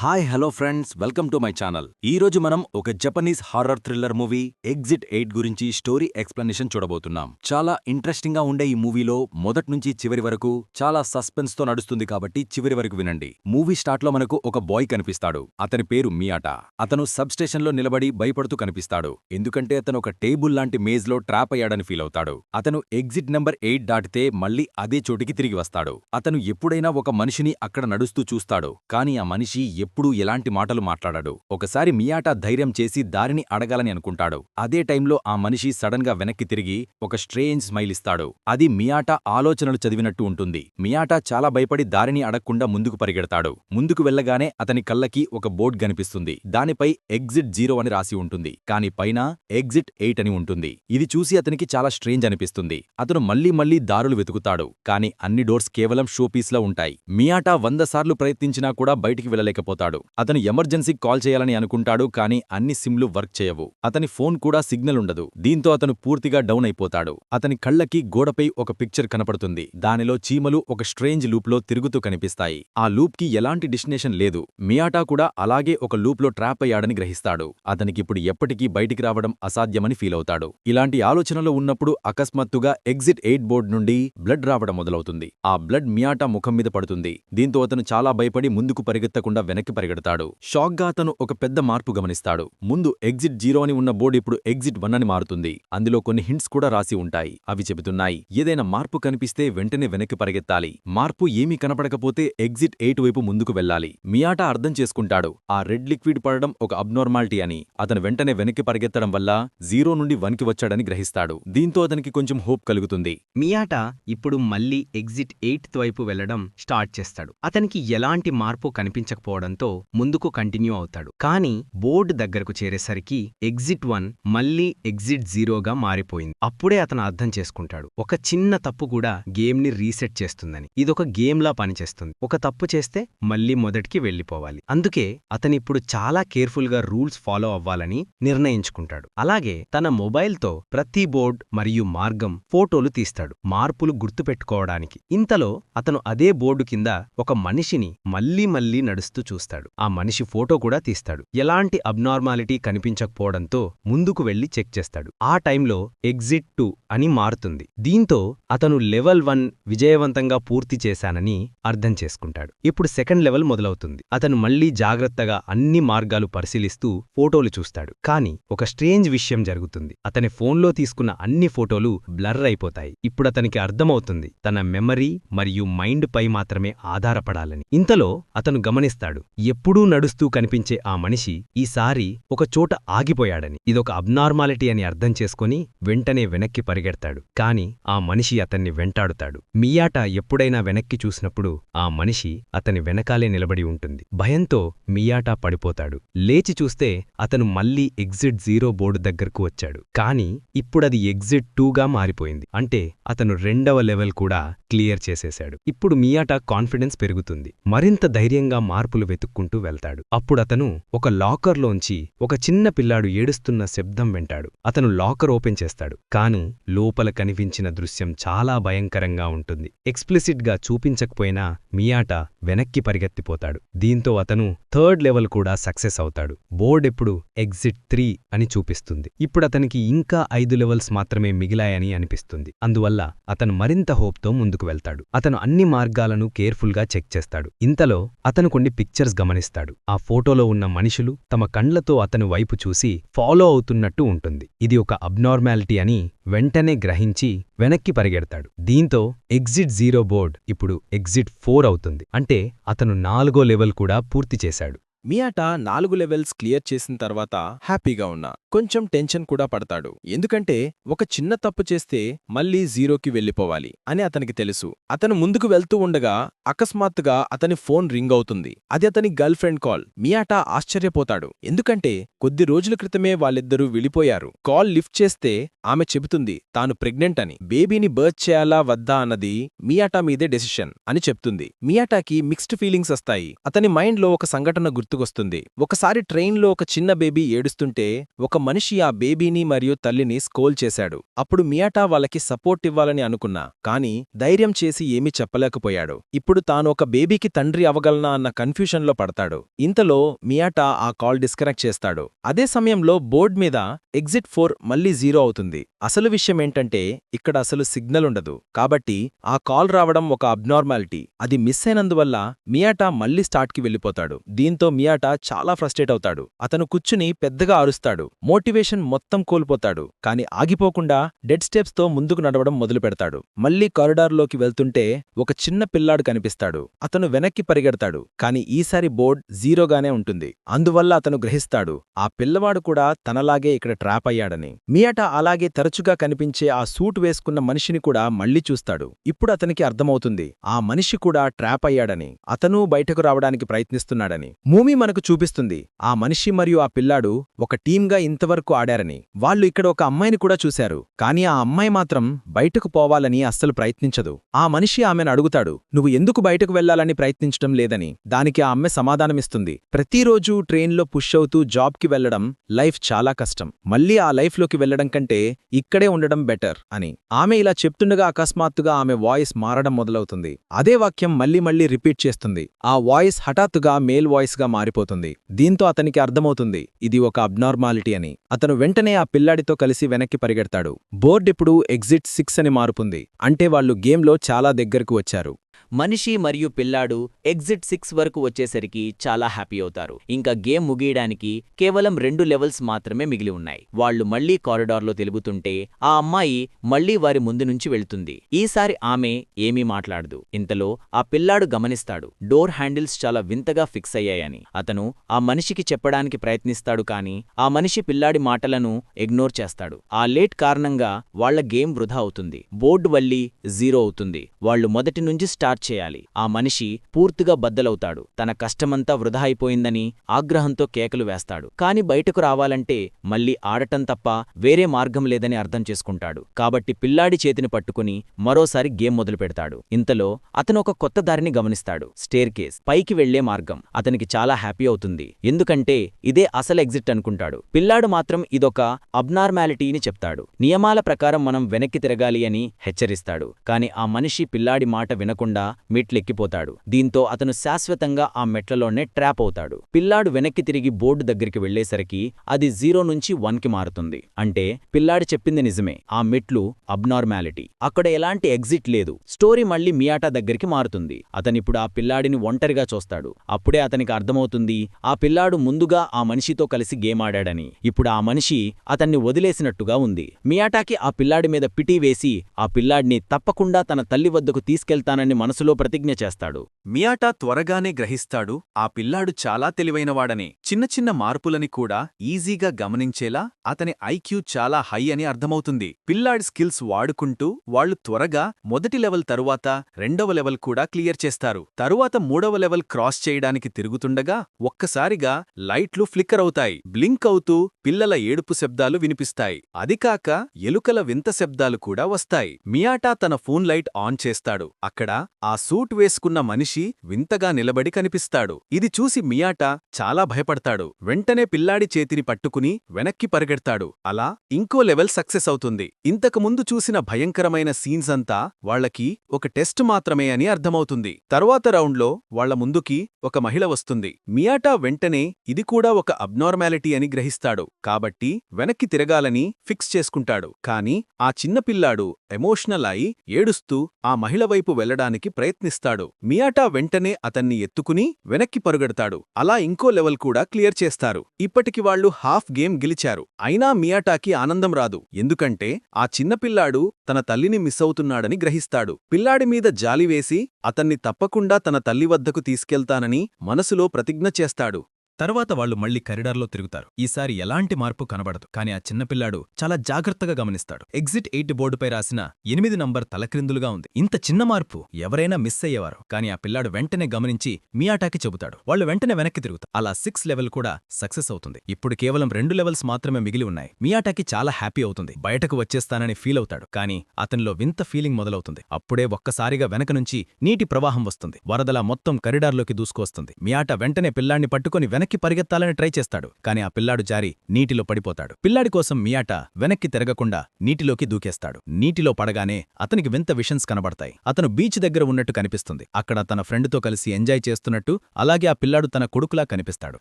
Hi hello friends. Welcome to my channel. ఈ రోజు మనం ఒక Japanese horror thriller movie exit eight గురించి స్టోరీ ఎక్స్ప్లెనేషన్ చూడబోతున్నాం. చాలా ఇంట్రెస్టింగ్గా ఉండే ఈ మూవీలో మొదటి నుంచి చివరి వరకు చాలా సస్పెన్స్తో నడుస్తుంది కాబట్టి చివరి వరకు వినండి. మూవీ స్టార్ట్లో మనకు ఒక బాయ్ కనిపిస్తాడు. అతని పేరు మియాటా. అతను సబ్ స్టేషన్లో నిలబడి భయపడుతూ కనిపిస్తాడు. ఎందుకంటే అతను ఒక టేబుల్ లాంటి మేజ్లో ట్రాప్ అయ్యాడని ఫీల్ అవుతాడు. అతను ఎగ్జిట్ నెంబర్ ఎయిట్ దాటితే మళ్ళీ అదే చోటికి తిరిగి వస్తాడు. అతను ఎప్పుడైనా ఒక మనిషిని అక్కడ నడుస్తూ చూస్తాడు. కానీ ఆ మనిషి ఎప్పుడూ ఎలాంటి మాటలు మాట్లాడాడు. ఒకసారి మియాటా ధైర్యం చేసి దారిని అడగాలని అనుకుంటాడు. అదే టైంలో ఆ మనిషి సడన్గా వెనక్కి తిరిగి ఒక స్ట్రేంజ్ స్మైల్ ఇస్తాడు. అది మియాటా ఆలోచనలు చదివినట్టు ఉంటుంది. మియాటా చాలా భయపడి దారిని అడగకుండా ముందుకు పరిగెడతాడు. ముందుకు వెళ్ళగానే అతని కళ్ళకి ఒక బోర్డ్ కనిపిస్తుంది. దానిపై ఎగ్జిట్ జీరో అని రాసి ఉంటుంది. కాని పైన ఎగ్జిట్ ఎయిట్ అని ఉంటుంది. ఇది చూసి అతనికి చాలా స్ట్రేంజ్ అనిపిస్తుంది. అతను మళ్ళీ మళ్ళీ దారులు వెతుకుతాడు. కాని అన్ని డోర్స్ కేవలం షోపీస్లో ఉంటాయి. మియాటా వంద సార్లు ప్రయత్నించినా కూడా బయటికి వెళ్ళలేకపోతాడు అతను ఎమర్జెన్సీకి కాల్ చేయాలని అనుకుంటాడు కానీ అన్ని సిమ్లు వర్క్ చేయవు. అతని ఫోన్ కూడా సిగ్నల్ ఉండదు. దీంతో అతను పూర్తిగా డౌన్ అయిపోతాడు. అతని కళ్ళకి గోడపై ఒక పిక్చర్ కనపడుతుంది. దానిలో చీమలు ఒక స్ట్రేంజ్ లూప్లో తిరుగుతూ కనిపిస్తాయి. ఆ లూప్కి ఎలాంటి డిస్టినేషన్ లేదు. మియాటా కూడా అలాగే ఒక లూప్లో ట్రాప్ అయ్యాడని గ్రహిస్తాడు. అతనికిప్పుడు ఎప్పటికీ బయటికి రావడం అసాధ్యమని ఫీల్ అవుతాడు. ఇలాంటి ఆలోచనలో ఉన్నప్పుడు అకస్మాత్తుగా ఎగ్జిట్ ఎయిట్ బోర్డ్ నుండి బ్లడ్ రావడం మొదలవుతుంది. ఆ బ్లడ్ మియాటా ముఖం మీద పడుతుంది. దీంతో అతను చాలా భయపడి ముందుకు పరిగెత్తకుండా వెనక్కి పరిగెడతాడు. షాక్గా అతను ఒక పెద్ద మార్పు గమనిస్తాడు. ముందు ఎగ్జిట్ జీరో అని ఉన్న బోర్డు ఇప్పుడు ఎగ్జిట్ వన్ అని మారుతుంది. అందులో కొన్ని హింట్స్ కూడా రాసి ఉంటాయి. అవి చెబుతున్నాయి. ఏదైనా మార్పు కనిపిస్తే వెంటనే వెనక్కి పరిగెత్తాలి. మార్పు ఏమీ కనపడకపోతే ఎగ్జిట్ ఎయిట్ వైపు ముందుకు వెళ్ళాలి మియాటా అర్థం చేసుకుంటాడు. ఆ రెడ్ లిక్విడ్ పడడం ఒక అబ్నార్మాలిటీ అని. అతను వెంటనే వెనక్కి పరిగెత్తడం వల్ల జీరో నుండి వన్కి వచ్చాడని గ్రహిస్తాడు. దీంతో అతనికి కొంచెం హోప్ కలుగుతుంది. మియాటా ఇప్పుడు మళ్ళీ ఎగ్జిట్ ఎయిట్ వైపు వెళ్ళడం స్టార్ట్ చేస్తాడు. అతనికి ఎలాంటి మార్పు కనిపించకపోవడంతో ముందుకు కంటిన్యూ అవుతాడు. కానీ బోర్డు దగ్గరకు చేరేసరికి ఎగ్జిట్ వన్ మళ్ళీ ఎగ్జిట్ జీరోగా మారిపోయింది. అప్పుడే అతను అర్థం చేసుకుంటాడు. ఒక చిన్న తప్పు కూడా గేమ్ని రీసెట్ చేస్తుందని. ఇదొక గేమ్ లా పనిచేస్తుంది. ఒక తప్పు చేస్తే మళ్ళీ మొదటికి వెళ్ళిపోవాలి అందుకే అతనిప్పుడు చాలా కేర్ఫుల్గా రూల్స్ ఫాలో అవ్వాలని నిర్ణయించుకుంటాడు. అలాగే తన మొబైల్తో ప్రతి బోర్డ్ మరియు మార్గం ఫోటోలు తీస్తాడు. మార్పులు గుర్తుపెట్టుకోవడానికి. ఇంతలో అతను అదే బోర్డు కింద ఒక మనిషిని మళ్ళీ మళ్ళీ నడుస్తూ చూస్తాడు. ఆ మనిషి ఫోటో కూడా తీస్తాడు. ఎలాంటి అబ్నార్మాలిటీ కనిపించకపోవడంతో ముందుకు వెళ్ళి చెక్ చేస్తాడు. ఆ టైంలో ఎగ్జిట్ టూ అని మారుతుంది. దీంతో అతను లెవెల్ వన్ విజయవంతంగా పూర్తి చేశానని అర్థం చేసుకుంటాడు. ఇప్పుడు సెకండ్ లెవెల్ మొదలవుతుంది. అతను మళ్ళీ జాగ్రత్తగా అన్ని మార్గాలు పరిశీలిస్తూ ఫోటోలు చూస్తాడు. కాని ఒక స్ట్రేంజ్ విషయం జరుగుతుంది. అతని ఫోన్లో తీసుకున్న అన్ని ఫోటోలు బ్లర్ అయిపోతాయి. ఇప్పుడు అతనికి అర్థమవుతుంది. తన మెమరీ మరియు మైండ్ పై మాత్రమే ఆధారపడాలని. ఇంతలో అతను గమనిస్తాడు. ఎప్పుడూ నడుస్తూ కనిపించే ఆ మనిషి ఈసారి ఒకచోట ఆగిపోయాడని ఇదొక అబ్నార్మాలిటీ అని అర్థం చేసుకుని వెంటనే వెనక్కి పరిగెడతాడు. కాని ఆ మనిషి అతన్ని వెంటాడుతాడు. మియాటా ఎప్పుడైనా వెనక్కి చూసినప్పుడు ఆ మనిషి అతని వెనకాలే నిలబడి ఉంటుంది. భయంతో మియాటా పడిపోతాడు. లేచి చూస్తే అతను మళ్ళీ ఎగ్జిట్ జీరో బోర్డు దగ్గరకు వచ్చాడు. కాని ఇప్పుడది ఎగ్జిట్ టూగా మారిపోయింది. అంటే అతను రెండవ లెవెల్ కూడా క్లియర్ చేసేశాడు. ఇప్పుడు మియాటా కాన్ఫిడెన్స్ పెరుగుతుంది. మరింత ధైర్యంగా మార్పులు వెతుక్కుంటూ వెళ్తాడు. అప్పుడతను ఒక లాకర్లోంచి ఒక చిన్న పిల్లాడు ఏడుస్తున్న శబ్దం వింటాడు. అతను లాకర్ ఓపెన్ చేస్తాడు. కాని లోపల కనిపించిన దృశ్యం చాలా భయంకరంగా ఉంటుంది. ఎక్స్ప్లిసిట్గా చూపించకపోయినా మియాట వెనక్కి పరిగెత్తిపోతాడు. దీంతో అతను థర్డ్ లెవెల్ కూడా సక్సెస్ అవుతాడు. బోర్డ్ ఎప్పుడు ఎగ్జిట్ త్రీ అని చూపిస్తుంది. ఇప్పుడతనికి ఇంకా ఐదు లెవెల్స్ మాత్రమే మిగిలాయని అనిపిస్తుంది. అందువల్ల అతను మరింత హోప్తో ముందుకు వెళ్తాడు. అతను అన్ని మార్గాలను కేర్ఫుల్గా చెక్ చేస్తాడు. ఇంతలో అతను కొన్ని పిక్చర్స్ గమనిస్తాడు. ఆ ఫోటోలో ఉన్న మనుషులు తమ కండ్లతో అతను వైపు చూసి ఫాలో అవుతున్నట్టు ఉంటుంది. ఇది ఒక అబ్నార్మాలిటీ అని వెంటనే గ్రహించి వెనక్కి పరిగెడతాడు. దీంతో ఎగ్జిట్ జీరో బోర్డ్ ఇప్పుడు ఎగ్జిట్ ఫోర్ అవుతుంది. అంటే అతను నాలుగో లెవెల్ కూడా పూర్తి చేశాడు. మియాటా నాలుగు లెవెల్స్ క్లియర్ చేసిన తర్వాత హ్యాపీగా ఉన్నా. కొంచెం టెన్షన్ కూడా పడతాడు. ఎందుకంటే ఒక చిన్న తప్పు చేస్తే మళ్ళీ జీరోకి వెళ్ళిపోవాలి అని అతనికి తెలుసు. అతను ముందుకు వెళ్తూ ఉండగా అకస్మాత్తుగా అతని ఫోన్ రింగ్ అవుతుంది. అది అతని గర్ల్ ఫ్రెండ్ కాల్. మియాటా ఆశ్చర్యపోతాడు. ఎందుకంటే కొద్ది రోజుల క్రితమే వాళ్ళిద్దరూ విడిపోయారు. కాల్ లిఫ్ట్ చేస్తే ఆమె చెబుతుంది తాను ప్రెగ్నెంట్ అని. బేబీని బర్త్ చేయాలా వద్దా అన్నది మియాటా మీదే డెసిషన్ అని చెప్తుంది. మియాటాకి మిక్స్డ్ ఫీలింగ్స్ వస్తాయి. అతని మైండ్లో ఒక సంఘటన గుర్తు గుర్తుకొస్తుంది. ఒకసారి ట్రైన్లో ఒక చిన్న బేబీ ఏడుస్తుంటే ఒక మనిషి ఆ బేబీని మరియు తల్లిని స్కోల్ చేశాడు. అప్పుడు మియాటా వాళ్ళకి సపోర్ట్ ఇవ్వాలని అనుకున్నా కానీ ధైర్యం చేసి ఏమీ చెప్పలేకపోయాడు. ఇప్పుడు తాను ఒక బేబీకి తండ్రి అవగలనా అన్న కన్ఫ్యూషన్లో పడతాడు. ఇంతలో మియాటా ఆ కాల్ డిస్కనెక్ట్ చేస్తాడు. అదే సమయంలో బోర్డ్ మీద ఎగ్జిట్ ఫోర్ మళ్ళీ జీరో అవుతుంది. అసలు విషయమేంటంటే ఇక్కడ అసలు సిగ్నల్ ఉండదు. కాబట్టి ఆ కాల్ రావడం ఒక అబ్నార్మాలిటీ. అది మిస్ అయినందువల్ల మియాటా మళ్ళీ స్టార్ట్కి వెళ్ళిపోతాడు. దీంతో మియాటా చాలా ఫ్రస్ట్రేట్ అవుతాడు. అతను కూర్చుని పెద్దగా అరుస్తాడు. మోటివేషన్ మొత్తం కోల్పోతాడు. కాని ఆగిపోకుండా డెడ్ స్టెప్స్తో ముందుకు నడవడం మొదలు పెడతాడు మళ్ళీ కారిడార్లోకి వెళ్తుంటే ఒక చిన్న పిల్లాడు కనిపిస్తాడు. అతను వెనక్కి పరిగెడతాడు. కాని ఈసారి బోర్డ్ జీరోగానే ఉంటుంది. అందువల్ల అతను గ్రహిస్తాడు. ఆ పిల్లవాడు కూడా తనలాగే ఇక్కడ ట్రాప్ అయ్యాడని. మియాటా అలాగే తరచుగా కనిపించే ఆ సూట్ వేసుకున్న మనిషిని కూడా మళ్ళీ చూస్తాడు. ఇప్పుడు అతనికి అర్థమవుతుంది. ఆ మనిషి కూడా ట్రాప్ అయ్యాడని. అతనూ బయటకు రావడానికి ప్రయత్నిస్తున్నాడని. భూమి మనకు చూపిస్తుంది. ఆ మనిషి మరియు ఆ పిల్లాడు ఒక టీంగా ఇంతవరకు ఆడారని వాళ్ళు ఇక్కడ ఒక అమ్మాయిని కూడా చూశారు. కానీ ఆ అమ్మాయి మాత్రం బయటకు పోవాలని అస్సలు ప్రయత్నించదు. ఆ మనిషి ఆమెను అడుగుతాడు నువ్వు ఎందుకు బయటకు వెళ్ళాలని ప్రయత్నించడం లేదని? దానికి ఆ అమ్మాయి సమాధానమిస్తుంది ప్రతిరోజూ ట్రైన్లో పుష్ అవుతూ జాబ్కి వెళ్ళడం లైఫ్ చాలా కష్టం. మళ్ళీ ఆ లైఫ్లోకి వెళ్ళడం కంటే ఇక్కడే ఉండడం బెటర్ అని. ఆమె ఇలా చెప్తుండగా అకస్మాత్తుగా ఆమె వాయిస్ మారడం మొదలవుతుంది. అదే వాక్యం మళ్ళీ మళ్ళీ రిపీట్ చేస్తుంది. ఆ వాయిస్ హఠాత్తుగా మేల్ వాయిస్గా మారిపోతుంది. దీంతో అతనికి అర్థమవుతుంది ఇది ఒక అబ్నార్మాలిటీ అని. అతను వెంటనే ఆ పిల్లాడితో కలిసి వెనక్కి పరిగెడతాడు. బోర్డ్ ఇప్పుడు ఎగ్జిట్ సిక్స్ అని మారుతుంది. అంటే వాళ్ళు గేమ్లో చాలా దగ్గరకు వచ్చారు. మనిషి మరియు పిల్లాడు ఎగ్జిట్ సిక్స్ వరకు వచ్చేసరికి చాలా హ్యాపీ అవుతారు. ఇంకా గేమ్ ముగియడానికి కేవలం రెండు లెవెల్స్ మాత్రమే మిగిలి ఉన్నాయి. వాళ్ళు మళ్ళీ కారిడార్లో తెలుగుతుంటే ఆ అమ్మాయి మళ్ళీ వారి ముందు నుంచి వెళ్తుంది. ఈసారి ఆమె ఏమీ మాట్లాడదు. ఇంతలో ఆ పిల్లాడు గమనిస్తాడు. డోర్ హ్యాండిల్స్ చాలా వింతగా ఫిక్స్ అయ్యాయని. అతను ఆ మనిషికి చెప్పడానికి ప్రయత్నిస్తాడు కాని ఆ మనిషి పిల్లాడి మాటలను ఇగ్నోర్ చేస్తాడు. ఆ లేట్ కారణంగా వాళ్ళ గేమ్ వృధా అవుతుంది. బోర్డు వల్లి జీరో అవుతుంది. వాళ్ళు మొదటి నుంచి స్టార్ట్ చేయాలి ఆ మనిషి పూర్తిగా బద్దలవుతాడు. తన కష్టమంతా వృధా అయిపోయిందని ఆగ్రహంతో కేకలు వేస్తాడు. కాని బయటకు రావాలంటే మళ్ళీ ఆడటం తప్ప వేరే మార్గం లేదని అర్థం చేసుకుంటాడు. కాబట్టి పిల్లాడి చేతిని పట్టుకుని మరోసారి గేమ్ మొదలుపెడతాడు. ఇంతలో అతను ఒక కొత్త దారిని గమనిస్తాడు. Staircase. పైకి వెళ్ళే మార్గం. అతనికి చాలా హ్యాపీ అవుతుంది. ఎందుకంటే ఇదే అసలు ఎగ్జిట్ అనుకుంటాడు. పిల్లాడు మాత్రం ఇదొక అబ్నార్మాలిటీని చెప్తాడు. నియమాల ప్రకారం మనం వెనక్కి తిరగాలి అని హెచ్చరిస్తాడు. కాని ఆ మనిషి పిల్లాడి మాట వినకుండా మెట్లెక్కిపోతాడు. దీంతో అతను శాశ్వతంగా ఆ మెట్లలోనే ట్రాప్ అవుతాడు. పిల్లాడు వెనక్కి తిరిగి బోర్డు దగ్గరికి వెళ్ళేసరికి అది జీరో నుంచి వన్కి మారుతుంది. అంటే పిల్లాడు చెప్పింది నిజమే. ఆ మెట్లు అబ్నార్మాలిటీ. అక్కడ ఎలాంటి ఎగ్జిట్ లేదు. స్టోరీ మళ్ళీ మియాటా దగ్గరికి మారుతుంది. అతనిప్పుడు ఆ పిల్లాడిని ఒంటరిగా చూస్తాడు. అప్పుడే అతనికి అర్థమవుతుంది ఆ పిల్లాడు ముందుగా ఆ మనిషితో కలిసి గేమ్ ఆడాడని. ఇప్పుడు ఆ మనిషి అతన్ని వదిలేసినట్టుగా ఉంది. మియాటాకి ఆ పిల్లాడి మీద పిటీ వేసి ఆ పిల్లాడిని తప్పకుండా తన తల్లి వద్దకు తీసుకెళ్తానని మనసు మనసులో ప్రతిజ్ఞ చేస్తాడు. మియాటా త్వరగానే గ్రహిస్తాడు. ఆ పిల్లాడు చాలా తెలివైనవాడని చిన్న చిన్న మార్పులని కూడా ఈజీగా గమనించేలా అతని ఐక్యూ చాలా హై అని అర్థమవుతుంది. పిల్లాడి స్కిల్స్ వాడుకుంటూ వాళ్ళు త్వరగా మొదటి లెవెల్ తరువాత రెండవ లెవెల్ కూడా క్లియర్ చేస్తారు. తరువాత మూడవ లెవెల్ క్రాస్ చేయడానికి తిరుగుతుండగా ఒక్కసారిగా లైట్లు ఫ్లిక్కర్ అవుతాయి. బ్లింక్ అవుతూ పిల్లల ఏడుపు శబ్దాలు వినిపిస్తాయి. అదికాక ఎలుకల వింత శబ్దాలు కూడా వస్తాయి. మియాటా తన ఫోన్ లైట్ ఆన్ చేస్తాడు. అక్కడ ఆ ఆ సూట్ వేసుకున్న మనిషి వింతగా నిలబడి కనిపిస్తాడు. ఇది చూసి మియాటా చాలా భయపడతాడు. వెంటనే పిల్లాడి చేతిని పట్టుకుని వెనక్కి పరిగెడతాడు. అలా ఇంకో లెవెల్ సక్సెస్ అవుతుంది. ఇంతకుముందు చూసిన భయంకరమైన సీన్స్ అంతా వాళ్ళకి ఒక టెస్ట్ మాత్రమే అని అర్థమవుతుంది. తర్వాత రౌండ్లో వాళ్ళ ముందుకి ఒక మహిళ వస్తుంది. మియాటా వెంటనే ఇది కూడా ఒక అబ్నార్మాలిటీ అని గ్రహిస్తాడు. కాబట్టి వెనక్కి తిరగాలని ఫిక్స్ చేసుకుంటాడు. కాని ఆ చిన్న పిల్లాడు ఎమోషనల్ అయి ఏడుస్తూ ఆ మహిళ వైపు వెళ్ళడానికి ప్రయత్నిస్తాడు. మియాటా వెంటనే అతన్ని ఎత్తుకుని వెనక్కి పరుగెడతాడు. అలా ఇంకో లెవెల్ కూడా క్లియర్ చేస్తారు. ఇప్పటికి వాళ్ళు హాఫ్ గేమ్ గెలిచారు. అయినా మియాటాకి ఆనందం రాదు. ఎందుకంటే ఆ చిన్నపిల్లాడు తన తల్లిని మిస్ అవుతున్నాడని గ్రహిస్తాడు. పిల్లాడి మీద జాలివేసి అతన్ని తప్పకుండా తన తల్లి వద్దకు తీసుకెళ్తానని మనసులో ప్రతిజ్ఞ చేస్తాడు. తర్వాత వాళ్ళు మళ్ళీ కరిడార్లో తిరుగుతారు. ఈసారి ఎలాంటి మార్పు కనబడదు కానీ ఆ చిన్నపిల్లాడు చాలా జాగ్రత్తగా గమనిస్తాడు. ఎగ్జిట్ ఎయిట్ బోర్డుపై రాసిన ఎనిమిది నంబర్ తలక్రిందులుగా ఉంది. ఇంత చిన్న మార్పు ఎవరైనా మిస్ అయ్యేవారు కానీ ఆ పిల్లాడు వెంటనే గమనించి మియాటాకి చెబుతాడు. వాళ్ళు వెంటనే వెనక్కి తిరుగుతారు. అలా సిక్స్ లెవెల్ కూడా సక్సెస్ అవుతుంది. ఇప్పుడు కేవలం రెండు లెవెల్స్ మాత్రమే మిగిలి ఉన్నాయి. మియాటాకి చాలా హ్యాపీ అవుతుంది. బయటకు వచ్చేస్తానని ఫీల్ అవుతాడు కానీ అతనిలో వింత ఫీలింగ్ మొదలవుతుంది. అప్పుడే ఒక్కసారిగా వెనక నుంచి నీటి ప్రవాహం వస్తుంది. వరదలా మొత్తం కరిడార్లోకి దూసుకొస్తుంది మియాట వెంటనే పిల్లాన్ని పట్టుకొని వెనక్కి పరిగెత్తాలని ట్రై చేస్తాడు కానీ ఆ పిల్లాడు జారి నీటిలో పడిపోతాడు. పిల్లాడి కోసం మియాట వెనక్కి తిరగకుండా నీటిలోకి దూకేస్తాడు. నీటిలో పడగానే అతనికి వింత విషన్స్ కనబడతాయి. అతను బీచ్ దగ్గర ఉన్నట్టు కనిపిస్తుంది. అక్కడ తన ఫ్రెండ్తో కలిసి ఎంజాయ్ చేస్తున్నట్టు అలాగే ఆ పిల్లాడు తన కొడుకులా కనిపిస్తాడు.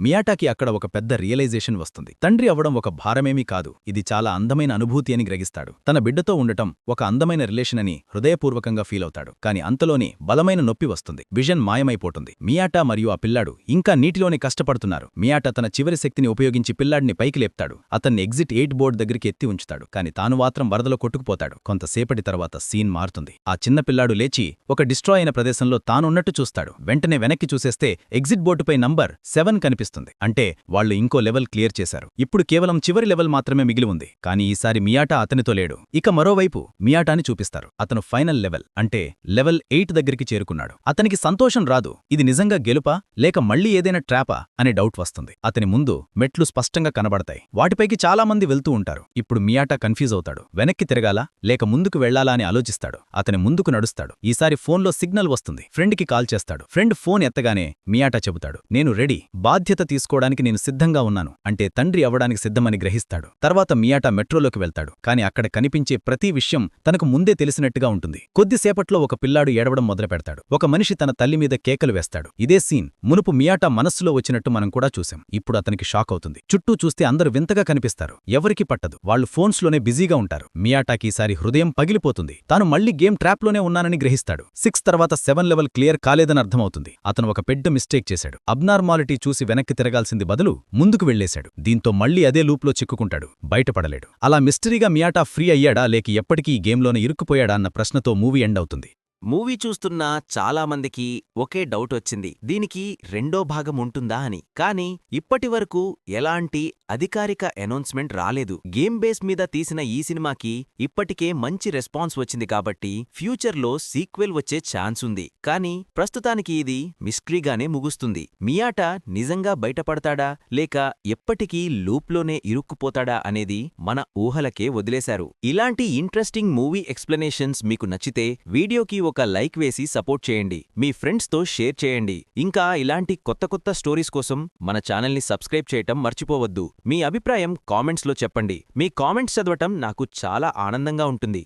మియాటాకి అక్కడ ఒక పెద్ద రియలైజేషన్ వస్తుంది. తండ్రి అవడం ఒక భారమేమీ కాదు. ఇది చాలా అందమైన అనుభూతి అని గ్రహిస్తాడు. తన బిడ్డతో ఉండటం ఒక అందమైన రిలేషన్ అని హృదయపూర్వకంగా ఫీల్ అవుతాడు. కానీ అంతలోనే బలమైన నొప్పి వస్తుంది. విజన్ మాయమైపోతుంది. మియాటా మరియు ఆ పిల్లాడు ఇంకా నీటిలోనే కష్టపడుతున్నారు. మియాటా తన చివరి శక్తిని ఉపయోగించి పిల్లాడిని పైకి లేపుతాడు. అతన్ని ఎగ్జిట్ ఎయిట్ బోర్డ్ దగ్గరికి ఎత్తి ఉంచుతాడు. కానీ తాను మాత్రం వరదలో కొట్టుకుపోతాడు. కొంతసేపటి తర్వాత సీన్ మారుతుంది. ఆ చిన్న పిల్లాడు లేచి ఒక డిస్ట్రాయ్ అయిన ప్రదేశంలో తానున్నట్టు చూస్తాడు. వెంటనే వెనక్కి చూసేస్తే ఎగ్జిట్ బోర్డుపై నంబర్ సెవెన్ కనిపిస్తుంది. అంటే వాళ్ళు ఇంకో లెవెల్ క్లియర్ చేశారు. ఇప్పుడు కేవలం చివరి లెవెల్ మాత్రమే మిగిలి ఉంది. కానీ ఈసారి మియాటా అతనితో లేడు. ఇక మరోవైపు మియాటాని చూపిస్తారు. అతను ఫైనల్ లెవెల్ అంటే లెవెల్ ఎయిట్ దగ్గరికి చేరుకున్నాడు. అతనికి సంతోషం రాదు. ఇది నిజంగా గెలుపా? లేక మళ్ళీ ఏదైనా ట్రాపా? అనే డౌట్ వస్తుంది. అతని ముందు మెట్లు స్పష్టంగా కనబడతాయి. వాటిపైకి చాలా మంది వెళ్తూ ఉంటారు. ఇప్పుడు మియాటా కన్ఫ్యూజ్ అవుతాడు. వెనక్కి తిరగాలా లేక ముందుకు వెళ్ళాలా అని ఆలోచిస్తాడు. అతని ముందుకు నడుస్తాడు. ఈసారి ఫోన్లో సిగ్నల్ వస్తుంది. ఫ్రెండ్కి కాల్ చేస్తాడు. ఫ్రెండ్ ఫోన్ ఎత్తగానే మియాటా చెబుతాడు. నేను రెడీ. బాధ్యత తీసుకోవడానికి నేను సిద్ధంగా ఉన్నాను. అంటే తండ్రి అవ్వడానికి సిద్ధమని గ్రహిస్తాడు. తర్వాత మియాటా మెట్రోలోకి వెళ్తాడు. కానీ అక్కడ కనిపించే ప్రతి విషయం తనకు ముందే తెలిసినట్టుగా ఉంటుంది. కొద్దిసేపట్లో ఒక పిల్లాడు ఏడవడం మొదలుపెడతాడు. ఒక మనిషి తన తల్లి మీద కేకలు వేస్తాడు. ఇదే సీన్. మునుపు మియాటా మనస్సులో వచ్చినట్టు మనం కూడా చూశాం. ఇప్పుడు అతనికి షాక్ అవుతుంది. చుట్టూ చూస్తే అందరూ వింతగా కనిపిస్తారు. ఎవరికి పట్టదు. వాళ్ళు ఫోన్స్లోనే బిజీగా ఉంటారు. మియాటాకి ఈసారి హృదయం పగిలిపోతుంది. తాను మళ్ళీ గేమ్ ట్రాప్లోనే ఉన్నానని గ్రహిస్తాడు. సిక్స్ తర్వాత సెవెన్ లెవెల్ క్లియర్ కాలేదని అర్థమవుతుంది. అతను ఒక పెద్ద మిస్టేక్ చేశాడు. అబ్నార్మాలిటీ చూసి వెనక్కి తిరగాల్సింది బదులు ముందుకు వెళ్ళేశాడు దీంతో మళ్ళీ అదే లూప్లో చిక్కుకుంటాడు. బయటపడలేడు. అలా మిస్టరీగా మియాటా ఫ్రీ అయ్యాడా? లేక ఎప్పటికీ ఈ గేమ్లోనే ఇరుక్కుపోయాడా? అన్న ప్రశ్నతో మూవీ ఎండ్ అవుతుంది. మూవీ చూస్తున్న చాలా మందికి ఒకే డౌట్ వచ్చింది. దీనికి రెండో భాగం ఉంటుందా అని. కానీ ఇప్పటివరకు ఎలాంటి అధికారిక అనౌన్స్మెంట్ రాలేదు. గేమ్ బేస్ మీద తీసిన ఈ సినిమాకి ఇప్పటికే మంచి రెస్పాన్స్ వచ్చింది కాబట్టి ఫ్యూచర్లో సీక్వెల్ వచ్చే ఛాన్స్ ఉంది. కానీ ప్రస్తుతానికి ఇది మిస్టరీగానే ముగుస్తుంది. మియాట నిజంగా బయటపడతాడా? లేక ఎప్పటికీ లూప్లోనే ఇరుక్కుపోతాడా అనేది మన ఊహలకే వదిలేశారు. ఇలాంటి ఇంట్రెస్టింగ్ మూవీ ఎక్స్ప్లెనేషన్స్ మీకు నచ్చితే వీడియోకి ఒక లైక్ వేసి సపోర్ట్ చేయండి. మీ ఫ్రెండ్స్తో షేర్ చేయండి. ఇంకా ఇలాంటి కొత్త కొత్త స్టోరీస్ కోసం మన ఛానల్ని సబ్స్క్రైబ్ చేయటం మర్చిపోవద్దు. మీ అభిప్రాయం కామెంట్స్లో చెప్పండి. మీ కామెంట్స్ చదవటం నాకు చాలా ఆనందంగా ఉంటుంది.